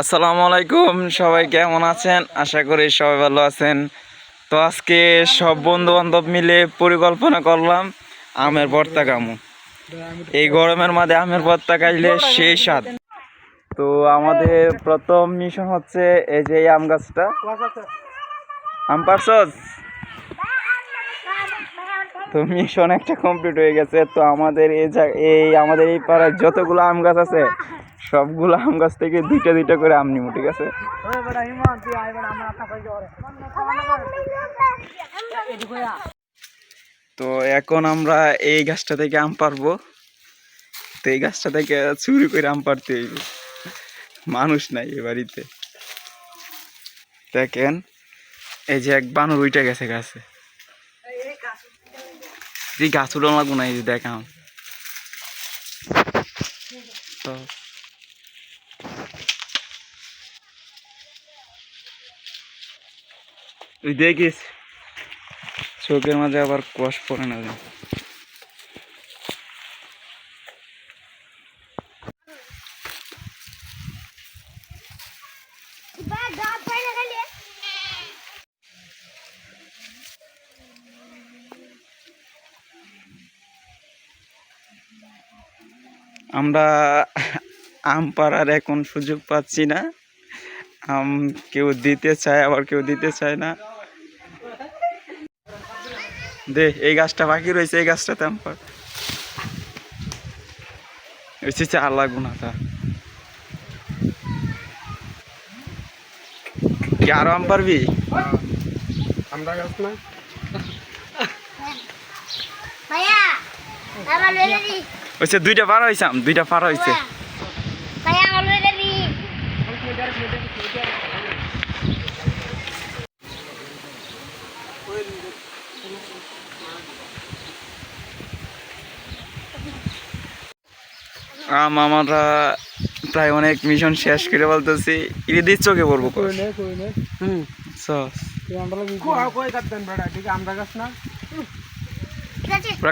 আসসালামু আলাইকুম, সবাই কেমন আছেন? আশা করি সবাই ভালো আছেন। তো আজকে সব বন্ধু বান্ধব মিলে পরিকল্পনা করলাম আমের ভর্তা কামু এই গরমের মাঝে আমের ভর্তা খাইলে সেই স্বাদ। তো আমাদের প্রথম মিশন হচ্ছে এই যে আম গাছটা। আম পারছস? তো মিশন একটা কমপ্লিট হয়ে গেছে। তো আমাদের এই এই আমাদের এই পাড়ায় যতগুলো আম গাছ আছে সবগুলো আম গাছ থেকে দুইটা দুইটা করে আম নিবো, ঠিক আছে? তো এখন আমরা এই গাছটা থেকে আম পারব। তো এই গাছটা থেকে চুরি করে আম পারতে মানুষ নাই এ বাড়িতে। দেখেন, এই যে এক বানর উইটা গেছে গাছে। গাছ উড়ান লাগবো না, এই যে দেখাম তো তুই দেখিস। চোখের মাঝে আবার কষ পড়ে না। আমরা আম পাড়ার এখন সুযোগ পাচ্ছি না। আম কেউ দিতে চায়, আবার কেউ দিতে চায় না। দে এই গাছটা বাকি রয়েছে এই গাছটাতে আম পার হচ্ছে চার লাগবো না তা। কি আরও আম পারবি? আমরা গাছ না ভাইয়া আমার লইলে দি হচ্ছে দুইটা পার হয়েছে আম দুইটা পার হয়েছে ভাইয়া আমার লইলে দি আম আমরা প্রায় অনেক মিশন শেষ করে বলতেছি ইরিদির চোখে পড়ব কই? কইলে কইলে হুম সস আমরা কো কই? কাটতেন আমরা না?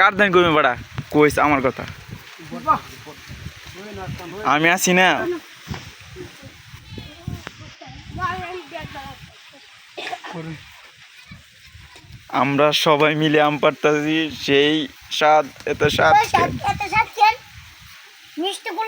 কার দেন কমি বাড়া। কইস আমার কথা। আমি আছি না। আমরা সবাই মিলে আম পারতাছি সেই স্বাদ এত স্বাদ এত সাথেন মিষ্টি গুলো লাগতে দেবে ক্যামেরা জোড়া একে আমরা বড় এটা এটা এটা বড় ই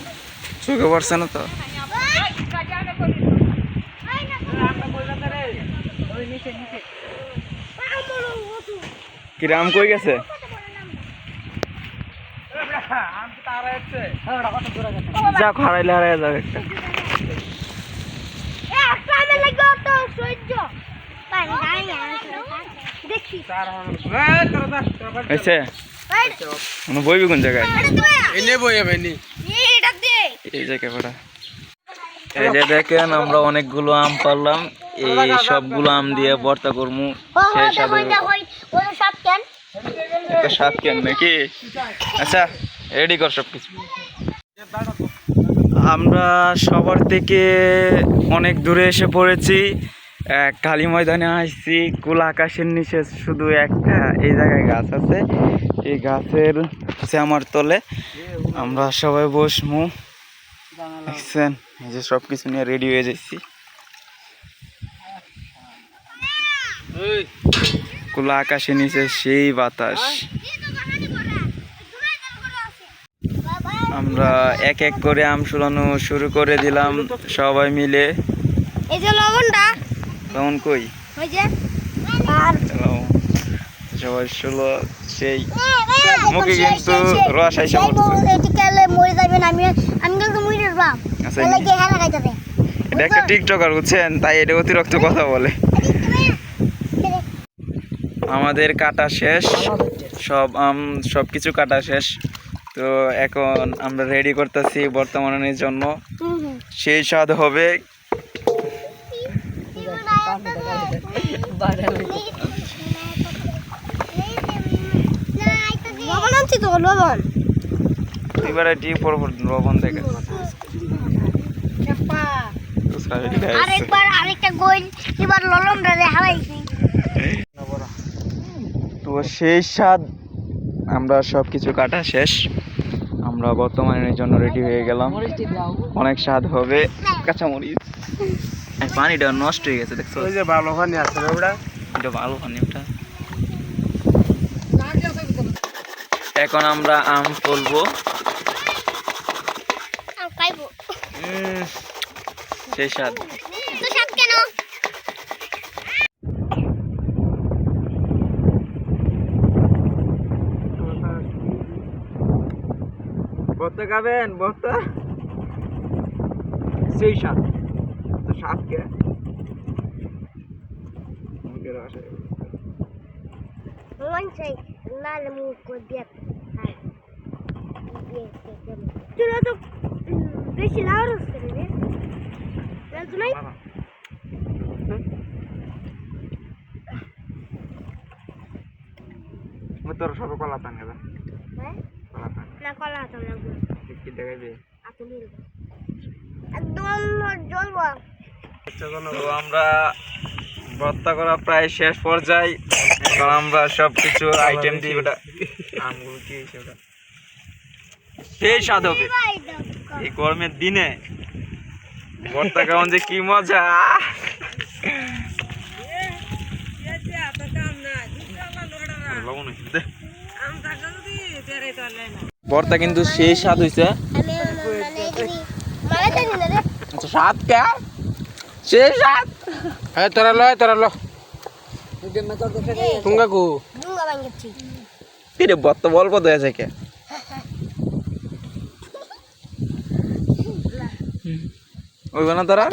চোখে পড়ছে না তো। কিরাম কই গেছে? যা হারাইলে হারাই যাবে একটা। মানে বইবি কোন জায়গায়? এনে বই হবে নি। এটা দে এই যে দেখেন আমরা অনেকগুলো আম পারলাম। এই সবগুলো আম দিয়ে ভর্তা করব সব কেন স্বাদ কেন? নাকি? আচ্ছা রেডি কর সব কিছু আমরা সবার থেকে অনেক দূরে এসে পড়েছি। কালী ময়দানে আসছি কুল আকাশের নিচে শুধু একটা এই জায়গায় গাছ আছে। এই গাছের শ্যামার তলে। আমরা সবাই বসমু। দেখছেন এই যে সব কিছু নিয়ে রেডি হয়ে যাচ্ছি কুলা আকাশের নিচে সেই বাতাস আমরা এক এক করে আম শুলানো শুরু করে দিলাম সবাই মিলে এই যে লবণটা তখন কই ওই যে আর সবাই শুলো সেই মুখে কিন্তু রস আইসা পড়ছে। আমি আমি কিন্তু আচ্ছা, কি হেলা খাইতে এটা একটা টিকটকার বুঝছেন? তাই এটা অতিরিক্ত কথা বলে। আমাদের কাটা শেষ। সব আম সব কিছু কাটা শেষ। তো এখন আমরা রেডি করতেছি বর্তমানের জন্য সেই স্বাদ হবে লবণ আনছি তো লবণ। এবারে পর লবণ থেকে আরেকবার আরেকটা গোল এবার ললমটা রে হারাইছি তো সেই স্বাদ আমরা সব কিছু কাটা শেষ। আমরা বর্তমানের জন্য রেডি হয়ে গেলাম। অনেক স্বাদ হবে। কাঁচামরিচ। পানিটা নষ্ট হয়ে গেছে দেখছ? ওই যে ভালো পানি আছে ওটা। এটা ভালো পানি ওটা। এখন আমরা আম তুলবো। সেই স্বাদ। কেন? ভর্তা খাবেন? ভর্তা? সেই স্বাদ। তো স্বাদ কে? মন চাই লাল মুখ করে দিয়ে চলো তো বেশি লাউড হচ্ছে তোর সব কলা টান গেছে হ্যাঁ কলা টান না কলা তো লাগবে কি দেখাইবে? একদম জ্বলবো। তো আমরা ভর্তা করা প্রায় শেষ পর্যায়ে। এখন আমরা সব কিছু আইটেম দিই ওটা আমগুলো কি হয়েছে সেই স্বাদ হবে। এই গরমের দিনে ভর্তা খাওয়ান যে কি মজা। ভর্তা কিন্তু সেই স্বাদ হয়েছে মানে মানে আচ্ছা, স্বাদ কে? সেই স্বাদ। হ্যাঁ তোরা লো তোরা লো। কিরে ভর্তা বলব আছে কে ওই না তোরা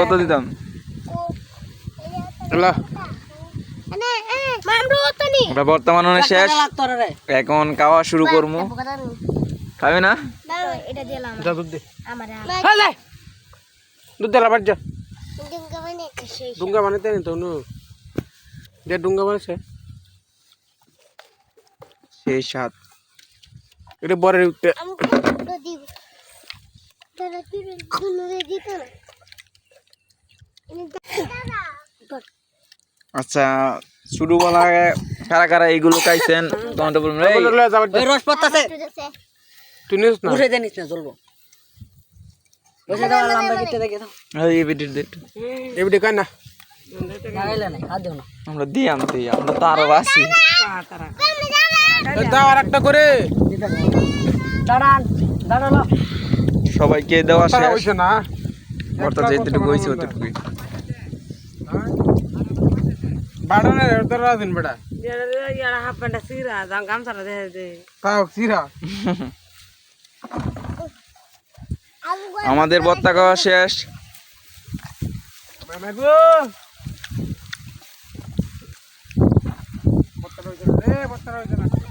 কত দিতাম বর্তমানে শেষ এখন খাওয়া শুরু করব খাবে না এটা দিলাম যা দুধ দে হ্যাঁ দুধ যা দুঙ্গা মানে সেই ডুঙ্গা বানাতে নি তো যে ডুঙ্গা বানাছে সেই স্বাদ এটা বরের উঠতে আচ্ছা শুরু বলা কারা কারা এইগুলো খাইছেন? তোমাদের বলুন এই, লো যাবার যা রস পাতাছে তুই নিস না। উঠে জানিস না চলবো বসে দাও লম্বা গিতে দেখে দাও। এই বিটির দিট এবিডি কাই না। না হাত দিও না। আমরা দিই আনতে আমরা তো আরও আছি দাও আর একটা করে। দাঁড়ান দাঁড়াল। সবাইকে দেওয়া শেষ। না। ভর্তা যেটুকু হয়েছে অতটুকুই দিন বেটা ইয়ারা হাফ প্যান্টটা সিরা দাম গামছাটা দেখে দে তাও সিরা। আমাদের ভর্তা খাওয়া শেষ। বত্তা রইছে না। রে বত্তা রইছে না।